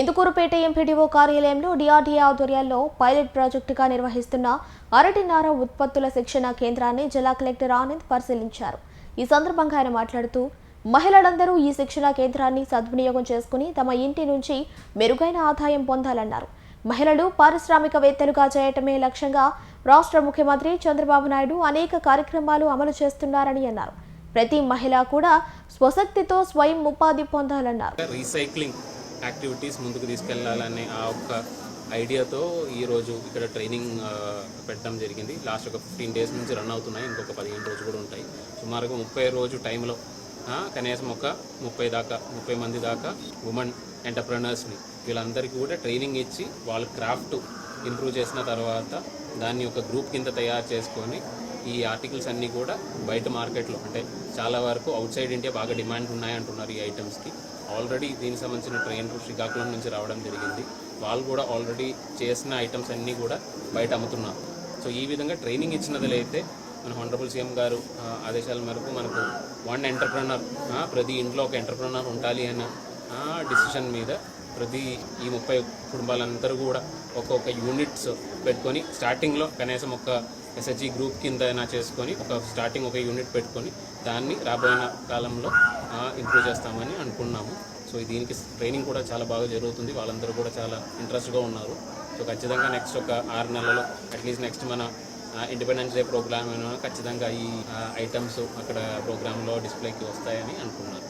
Endukurupeta MPDO కార్యాలయంలో DRDA ఆధ్వర్యంలో pilot ప్రాజెక్టుగా నిర్వహిస్తున్న అరటినార ఉత్పత్తుల శిక్షణ కేంద్రాన్ని జిల్లా కలెక్టర్ ఆనంద్ పరిశీలించారు. ఈ సందర్భంగా ఆయన మాట్లాడుతూ మహిళలందరూ ఈ శిక్షణ కేంద్రాన్ని సద్వినియోగం చేసుకుని తమ ఇంటి నుంచి మెరుగైన ఆదాయం పొందాలన్నారు. మహిళలు పారిశ్రామికవేత్తలుగా చేయటమే లక్ష్యంగా రాష్ట్ర ముఖ్యమంత్రి చంద్రబాబు నాయుడు అనేక కార్యక్రమాలు అమలు చేస్తున్నారని అన్నారు. ప్రతి మహిళ కూడా స్వశక్తితో స్వయం ఉపాధి పొందాలన్నారు. రీసైక్లింగ్ యాక్టివిటీస్ ముందుకు తీసుకెళ్ళాలనే ఆ ఒక్క ఐడియాతో ఈరోజు ఇక్కడ ట్రైనింగ్ పెట్టడం జరిగింది. లాస్ట్ ఒక ఫిఫ్టీన్ డేస్ నుంచి రన్ అవుతున్నాయి. ఇంకొక పదిహేను రోజులు కూడా ఉంటాయి. సుమారుగా ముప్పై రోజు టైంలో కనీసం ఒక ముప్పై దాకా ముప్పై మంది దాకా ఉమెన్ ఎంటర్ప్రినర్స్ని వీళ్ళందరికీ కూడా ట్రైనింగ్ ఇచ్చి వాళ్ళ క్రాఫ్ట్ ఇంప్రూవ్ చేసిన తర్వాత దాన్ని ఒక గ్రూప్ కింద తయారు చేసుకొని ఈ ఆర్టికల్స్ అన్నీ కూడా బయట మార్కెట్లో అంటే చాలా వరకు అవుట్ సైడ్ ఇండియా బాగా డిమాండ్ ఉన్నాయి అంటున్నారు ఈ ఐటమ్స్కి ఆల్రెడీ దీనికి సంబంధించిన ట్రైన్ శ్రీకాకుళం నుంచి రావడం జరిగింది. వాళ్ళు కూడా ఆల్రెడీ చేసిన ఐటమ్స్ అన్నీ కూడా బయట అమ్ముతున్నారు. సో ఈ విధంగా ట్రైనింగ్ ఇచ్చినదలైతే మన హండ్రబుల్ సీఎం గారు ఆ, ఆదేశాల మేరకు మనకు వన్ ఎంటర్ప్రినర్ ప్రతి ఇంట్లో ఒక ఎంటర్ప్రినర్ ఉండాలి అన్న డిసిషన్ మీద ప్రతి ఈ ముప్పై కుటుంబాలందరూ కూడా ఒక్కొక్క యూనిట్స్ పెట్టుకొని స్టార్టింగ్లో కనీసం ఒక ఎస్హెచ్జి గ్రూప్ కింద అయినా చేసుకొని ఒక స్టార్టింగ్ ఒక యూనిట్ పెట్టుకొని దాన్ని రాబోయే కాలంలో ఇంప్రూవ్ చేస్తామని అనుకున్నాము. సో దీనికి ట్రైనింగ్ కూడా చాలా బాగా జరుగుతుంది. వాళ్ళందరూ కూడా చాలా ఇంట్రెస్ట్గా ఉన్నారు. సో ఖచ్చితంగా నెక్స్ట్ ఒక ఆరు నెలలో అట్లీస్ట్ నెక్స్ట్ మన ఇండిపెండెన్స్ డే ప్రోగ్రామ్ ఖచ్చితంగా ఈ ఐటమ్స్ అక్కడ ప్రోగ్రాంలో డిస్ప్లేకి వస్తాయని అనుకున్నారు.